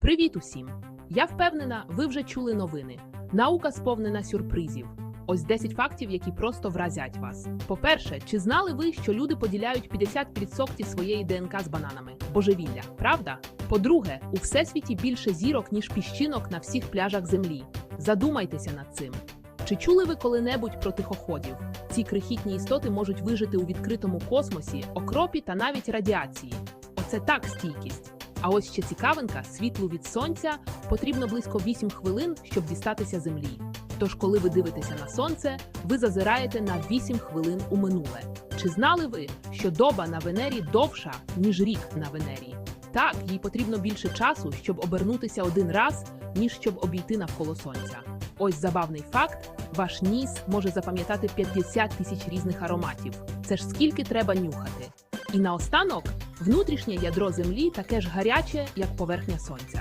Привіт усім! Я впевнена, ви вже чули новини. Наука сповнена сюрпризів. Ось 10 фактів, які просто вразять вас. По-перше, чи знали ви, що люди поділяють 50% своєї ДНК з бананами? Божевілля, правда? По-друге, у всесвіті більше зірок, ніж піщинок на всіх пляжах Землі. Задумайтеся над цим. Чи чули ви коли-небудь про тихоходів? Ці крихітні істоти можуть вижити у відкритому космосі, окропі та навіть радіації. Оце так стійкість. А ось ще цікавинка: світлу від сонця потрібно близько 8 хвилин, щоб дістатися землі. Тож, коли ви дивитеся на сонце, ви зазираєте на 8 хвилин у минуле. Чи знали ви, що доба на Венері довша, ніж рік на Венері? Так, їй потрібно більше часу, щоб обернутися один раз, ніж щоб обійти навколо сонця. Ось забавний факт: ваш ніс може запам'ятати 50 тисяч різних ароматів. Це ж скільки треба нюхати. І наостанок, внутрішнє ядро Землі таке ж гаряче, як поверхня сонця.